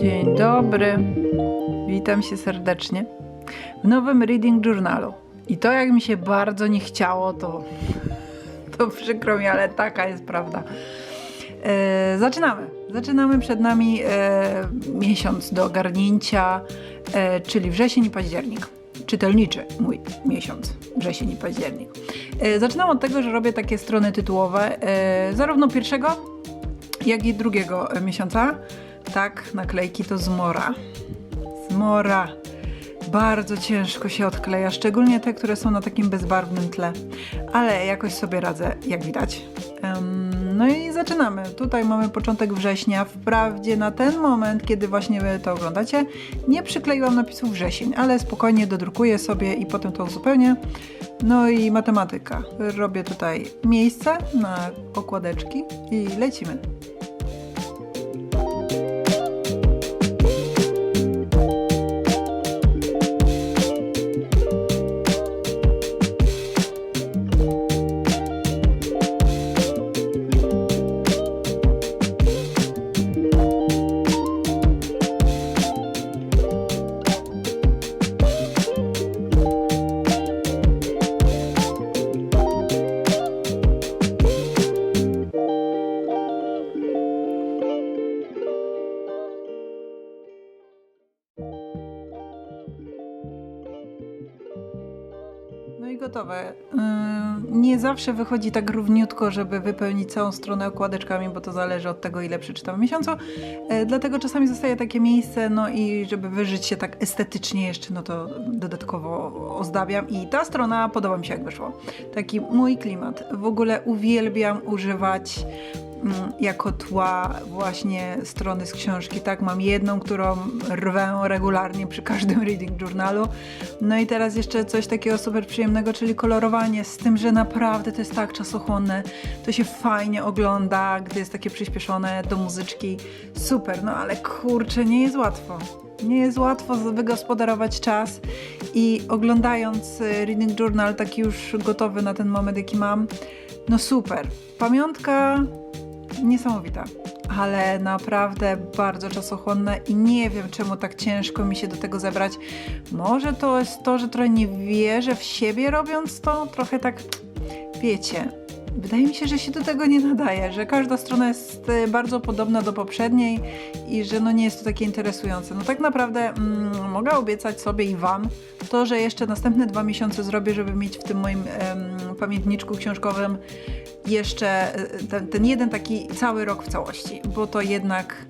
Dzień dobry. Witam się serdecznie w nowym Reading Journalu. I to jak mi się bardzo nie chciało, to, to przykro mi, ale taka jest prawda. E, zaczynamy. Zaczynamy przed nami e, miesiąc do ogarnięcia, e, czyli wrzesień i październik. Czytelniczy mój miesiąc, wrzesień i październik. E, zaczynam od tego, że robię takie strony tytułowe, e, zarówno pierwszego, jak i drugiego miesiąca. Tak, naklejki to zmora. Zmora. Bardzo ciężko się odkleja, szczególnie te, które są na takim bezbarwnym tle. Ale jakoś sobie radzę, jak widać. No i zaczynamy. Tutaj mamy początek września. Wprawdzie na ten moment, kiedy właśnie wy to oglądacie, nie przykleiłam napisu wrzesień, ale spokojnie dodrukuję sobie i potem to uzupełnię. No i matematyka. Robię tutaj miejsce na okładeczki i lecimy. Gotowe. Yy, Nie zawsze wychodzi tak równiutko, żeby wypełnić całą stronę okładeczkami, bo to zależy od tego, ile przeczytam w miesiącu. Yy, Dlatego czasami zostaje takie miejsce, no i żeby wyżyć się tak estetycznie jeszcze, no to dodatkowo ozdabiam. I ta strona podoba mi się, jak wyszło. Taki mój klimat. W ogóle uwielbiam używać jako tła właśnie strony z książki. Tak, mam jedną, którą rwę regularnie przy każdym reading journalu. No i teraz jeszcze coś takiego super przyjemnego, czyli kolorowanie, z tym, że naprawdę to jest tak czasochłonne. To się fajnie ogląda, gdy jest takie przyspieszone do muzyczki. Super, no ale kurczę, nie jest łatwo. Nie jest łatwo wygospodarować czas i oglądając y, Reading Journal, taki już gotowy na ten moment, jaki mam, no super. Pamiątka niesamowita, ale naprawdę bardzo czasochłonna i nie wiem, czemu tak ciężko mi się do tego zebrać. Może to jest to, że trochę nie wierzę w siebie robiąc to, trochę tak, wiecie. Wydaje mi się, że się do tego nie nadaje, że każda strona jest e, bardzo podobna do poprzedniej i że no nie jest to takie interesujące. No tak naprawdę mm, mogę obiecać sobie i Wam to, że jeszcze następne dwa miesiące zrobię, żeby mieć w tym moim em, pamiętniczku książkowym jeszcze e, ten, ten jeden taki cały rok w całości, bo to jednak,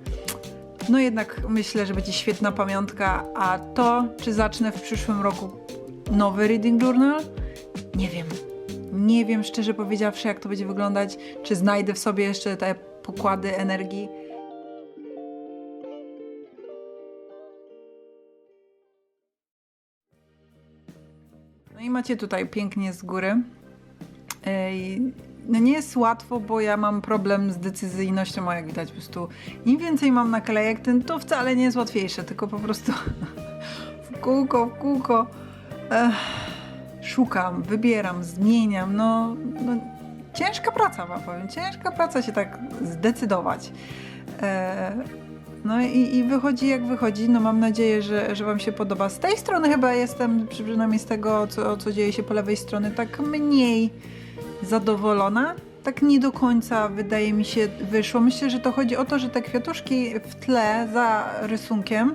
no jednak myślę, że będzie świetna pamiątka, a to, czy zacznę w przyszłym roku nowy Reading Journal, nie wiem. Nie wiem, szczerze powiedziawszy, jak to będzie wyglądać, czy znajdę w sobie jeszcze te pokłady energii. No i macie tutaj pięknie z góry. No nie jest łatwo, bo ja mam problem z decyzyjnością, a jak widać po prostu im więcej mam naklejek, tym to wcale nie jest łatwiejsze, tylko po prostu w kółko, w kółko Ech, szukam, wybieram, zmieniam, no, no ciężka praca wam powiem, ciężka praca się tak zdecydować. E, no i, i wychodzi jak wychodzi. No mam nadzieję, że, że Wam się podoba. Z tej strony chyba jestem, przy- przynajmniej z tego, co, co dzieje się po lewej stronie, tak mniej zadowolona. Tak nie do końca wydaje mi się wyszło. Myślę, że to chodzi o to, że te kwiatuszki w tle za rysunkiem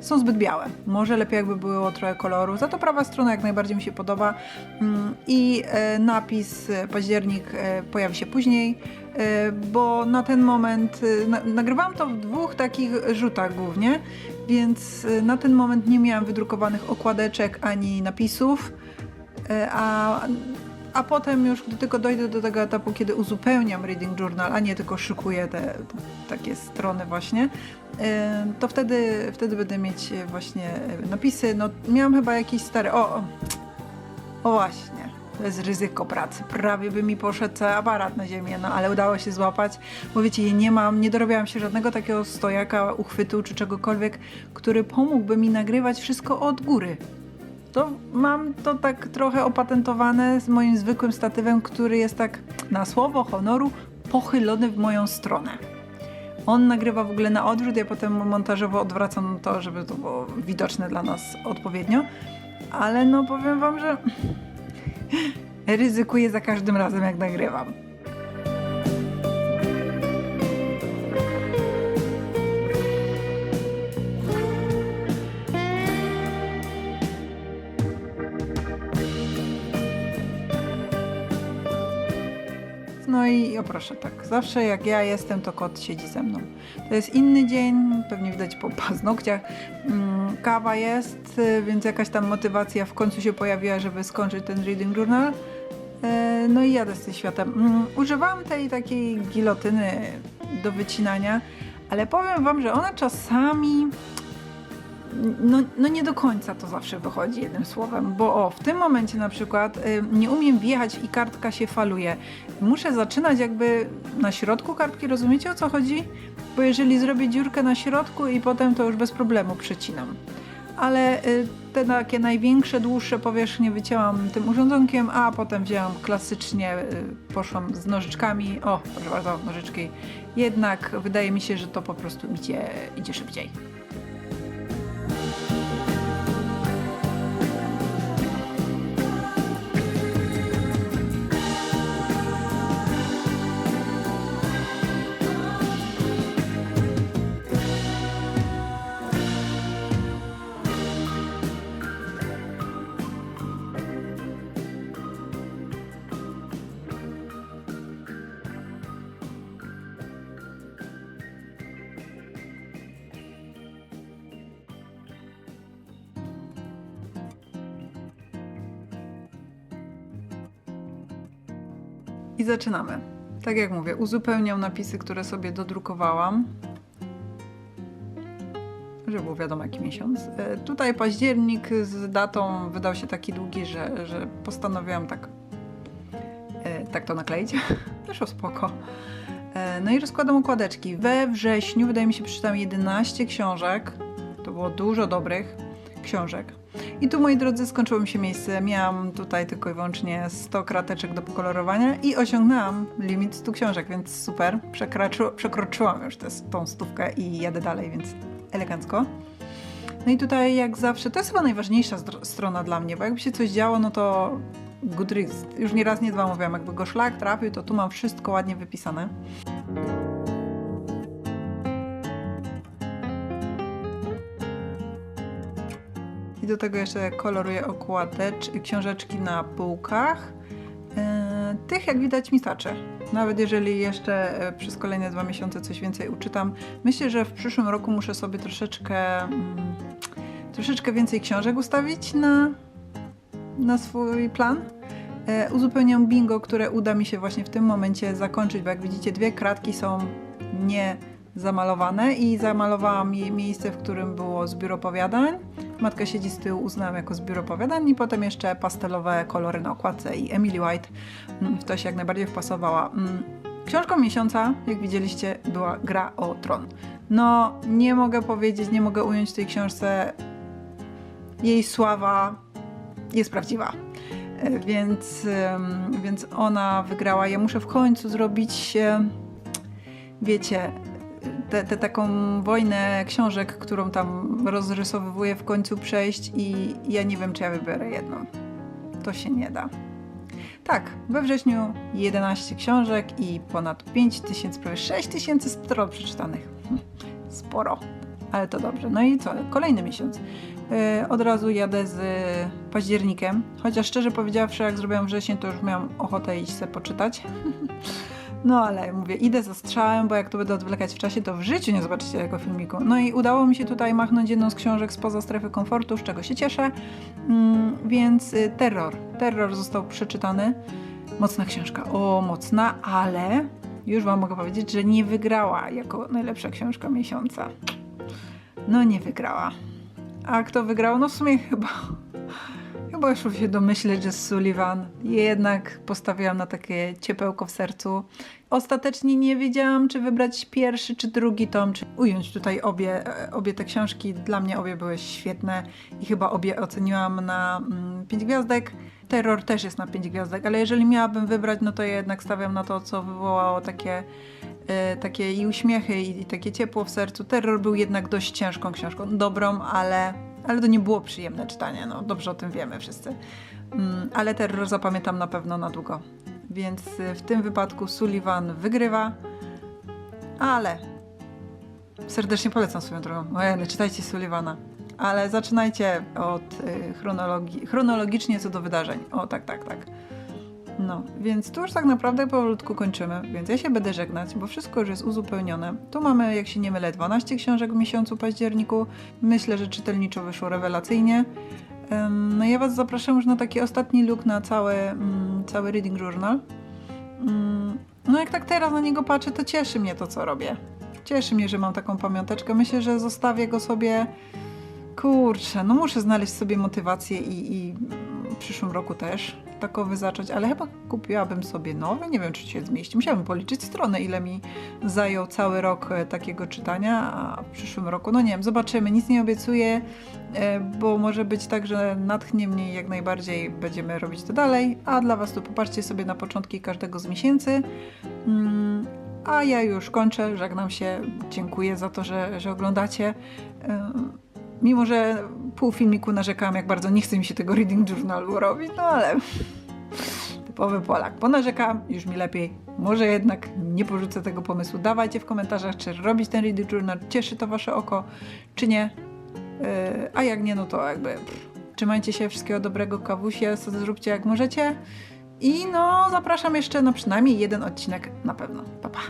są zbyt białe. Może lepiej jakby było trochę koloru. Za to prawa strona jak najbardziej mi się podoba. Mm, I e, napis e, październik e, pojawi się później, bo na ten moment na, nagrywałam to w dwóch takich rzutach głównie, więc na ten moment nie miałam wydrukowanych okładeczek ani napisów. A, a potem już, gdy tylko dojdę do tego etapu, kiedy uzupełniam Reading Journal, a nie tylko szykuję te, te takie strony właśnie, to wtedy, wtedy będę mieć właśnie napisy. No, miałam chyba jakieś stare... O, o, właśnie, to jest ryzyko pracy. Prawie by mi poszedł aparat na ziemię, no ale udało się złapać, bo wiecie, nie mam, nie dorobiłam się żadnego takiego stojaka, uchwytu czy czegokolwiek, który pomógłby mi nagrywać wszystko od góry. To mam to tak trochę opatentowane z moim zwykłym statywem, który jest tak na słowo honoru pochylony w moją stronę. On nagrywa w ogóle na odwrót, ja potem montażowo odwracam to, żeby to było widoczne dla nas odpowiednio. Ale no powiem wam, że ryzykuję za każdym razem jak nagrywam. No i o proszę, tak, zawsze jak ja jestem, to kot siedzi ze mną. To jest inny dzień, pewnie widać po paznokciach. Mm, kawa jest, y, więc jakaś tam motywacja w końcu się pojawiła, żeby skończyć ten reading journal. E, No i jadę z tym światem. Mm, Używałam tej takiej gilotyny do wycinania, ale powiem wam, że ona czasami no, no nie do końca to zawsze wychodzi jednym słowem, bo o, w tym momencie na przykład y, nie umiem wjechać i kartka się faluje. Muszę zaczynać jakby na środku kartki, rozumiecie o co chodzi? Bo jeżeli zrobię dziurkę na środku i potem to już bez problemu przecinam. Ale y, te takie największe, dłuższe powierzchnie wycięłam tym urządzonkiem, a potem wzięłam klasycznie, y, poszłam z nożyczkami. O, proszę bardzo, nożyczki. Jednak wydaje mi się, że to po prostu idzie, idzie szybciej. I zaczynamy. Tak jak mówię, uzupełniam napisy, które sobie dodrukowałam. Żeby było wiadomo jaki miesiąc. E, Tutaj październik z datą wydał się taki długi, że, że postanowiłam tak, e, tak to nakleić. Wyszło spoko. E, No i rozkładam układeczki. We wrześniu, wydaje mi się, przeczytałam 11 książek. To było dużo dobrych książek. I tu, moi drodzy, skończyło mi się miejsce. Miałam tutaj tylko i wyłącznie 100 krateczek do pokolorowania i osiągnęłam limit 100 książek, więc super. Przekroczyłam już tę, tą stówkę i jadę dalej, więc elegancko. No i tutaj, jak zawsze, to jest chyba najważniejsza strona dla mnie, bo jakby się coś działo, no to Goodreads, już nie raz, nie dwa mówiłam, jakby go szlak trafił, to tu mam wszystko ładnie wypisane. Do tego jeszcze koloruję okładecz, książeczki na półkach. E, Tych, jak widać, mi starczy. Nawet jeżeli jeszcze e, przez kolejne dwa miesiące coś więcej uczytam. Myślę, że w przyszłym roku muszę sobie troszeczkę, mm, troszeczkę więcej książek ustawić na, na swój plan. E, Uzupełniam bingo, które uda mi się właśnie w tym momencie zakończyć, bo jak widzicie, dwie kratki są nie zamalowane i zamalowałam miejsce, w którym było zbiór opowiadań. Matka siedzi z tyłu, uznałam jako zbiór opowiadań i potem jeszcze pastelowe kolory na okładce i Emily White mm, w to się jak najbardziej wpasowała. Mm, Książką miesiąca, jak widzieliście, była Gra o Tron. No, nie mogę powiedzieć, nie mogę ująć tej książce jej sława jest prawdziwa. E, Więc, więc ona wygrała. Ja muszę w końcu zrobić, wiecie, tę taką wojnę książek, którą tam rozrysowywuję, w końcu przejść i ja nie wiem, czy ja wybiorę jedną. To się nie da. Tak, we wrześniu 11 książek i ponad 5 tysięcy, prawie 6 tysięcy stron przeczytanych. Sporo, ale to dobrze. No i co? Kolejny miesiąc. Yy, od razu jadę z październikiem, chociaż szczerze powiedziawszy, jak zrobiłam wrzesień, to już miałam ochotę iść sobie poczytać. No ale mówię, idę za strzałem, bo jak to będę odwlekać w czasie, to w życiu nie zobaczycie tego filmiku. No i udało mi się tutaj machnąć jedną z książek spoza strefy komfortu, z czego się cieszę. Mm, więc y, Terror. Terror został przeczytany. Mocna książka. O, mocna, ale już wam mogę powiedzieć, że nie wygrała jako najlepsza książka miesiąca. No nie wygrała. A kto wygrał? No w sumie chyba Chyba już się domyśleć, że Sullivan. Jednak postawiłam na takie ciepełko w sercu. Ostatecznie nie wiedziałam, czy wybrać pierwszy, czy drugi tom, czy ująć tutaj obie, e, obie te książki. Dla mnie obie były świetne i chyba obie oceniłam na 5 gwiazdek. Terror też jest na 5 gwiazdek, ale jeżeli miałabym wybrać, no to ja jednak stawiam na to, co wywołało takie, e, takie i uśmiechy, i, i takie ciepło w sercu. Terror był jednak dość ciężką książką, dobrą, ale, ale to nie było przyjemne czytanie, no dobrze o tym wiemy wszyscy. Mm, ale terror zapamiętam na pewno na długo. Więc y, w tym wypadku Sullivan wygrywa, ale serdecznie polecam swoją drogą. Ojej, czytajcie Sullivana. Ale zaczynajcie od y, chronologii, chronologicznie co do wydarzeń. O, tak, tak, tak. No, więc tu już tak naprawdę powolutku kończymy, więc ja się będę żegnać, bo wszystko już jest uzupełnione. Tu mamy, jak się nie mylę, 12 książek w miesiącu październiku. Myślę, że czytelniczo wyszło rewelacyjnie. No ja Was zapraszam już na taki ostatni look na cały, mm, cały Reading Journal. Mm, No jak tak teraz na niego patrzę, to cieszy mnie to, co robię. Cieszy mnie, że mam taką pamiąteczkę. Myślę, że zostawię go sobie. Kurczę, no muszę znaleźć sobie motywację i, i w przyszłym roku też takowy zacząć, ale chyba kupiłabym sobie nowy. Nie wiem, czy się zmieści. Musiałabym policzyć strony, ile mi zajął cały rok e, takiego czytania, a w przyszłym roku, no nie wiem, zobaczymy. Nic nie obiecuję, e, bo może być tak, że natchnie mnie jak najbardziej będziemy robić to dalej. A dla Was tu popatrzcie sobie na początki każdego z miesięcy. Mm, A ja już kończę, żegnam się, dziękuję za to, że, że oglądacie. Mimo, że pół filmiku narzekałam, jak bardzo nie chce mi się tego reading journalu robić, no ale typowy Polak. Ponarzekałam, już mi lepiej. Może jednak nie porzucę tego pomysłu. Dawajcie w komentarzach, czy robić ten reading journal, cieszy to wasze oko, czy nie. Yy, a jak nie, no to jakby pff, trzymajcie się, wszystkiego dobrego, kawusie, co zróbcie jak możecie. I no, zapraszam jeszcze na przynajmniej jeden odcinek na pewno. Pa, pa.